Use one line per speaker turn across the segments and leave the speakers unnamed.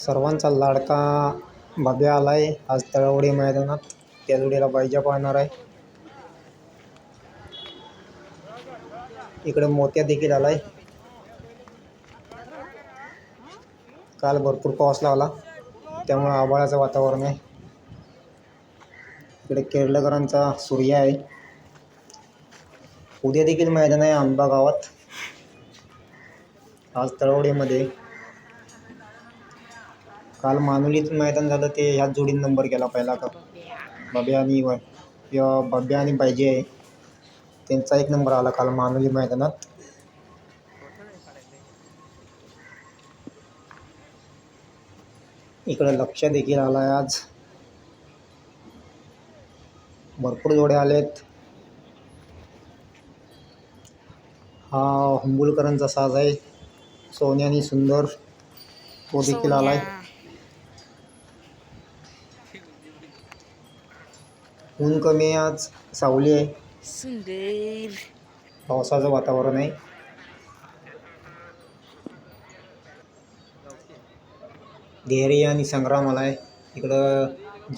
सर्वांचा लाडका भाग्या आला आहे आज तळवडी मैदानात त्या जोडीला बैजा पाहणार आहे. इकडे मोत्या देखील आलाय. काल भरपूर पाऊस लागला त्यामुळे आभाळाचं वातावरण आहे. इकडे केरळकरांचा सूर्य आहे. उद्या देखील मैदान आहे आंबा गावात. आज तळवडीमध्ये काल मानुलीत मैदान झालं ते ह्याच जोडीनं नंबर केला पहिला का? बबे आणि बबे किंवा आणि पाहिजे. आहे त्यांचा एक नंबर आला काल मानुली मैदानात. इकडं लक्ष देखील आला आहे आज. भरपूर जोडे आलेत. हा हुंबुलकरांचा साज आहे. सोन्यानी सुंदर. तो देखील आला आहे ऊन कमी आहे आज सावली आहे.
सुंदर.
पावसाचं वातावरण आहे. धैर्य आणि संग्राम आलाय इकडं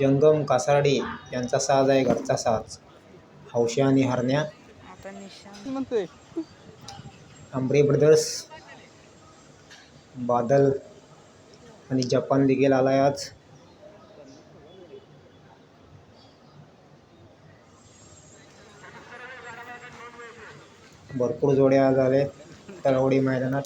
जंगम कासारडे यांचा साज आहे घरचा साज. हौशा आणि हरण्या. आंब्रे ब्रदर्स बादल आणि जपान देखील आलाय आज. भरपूर जोड्या आज आले तळवडी मैदानात.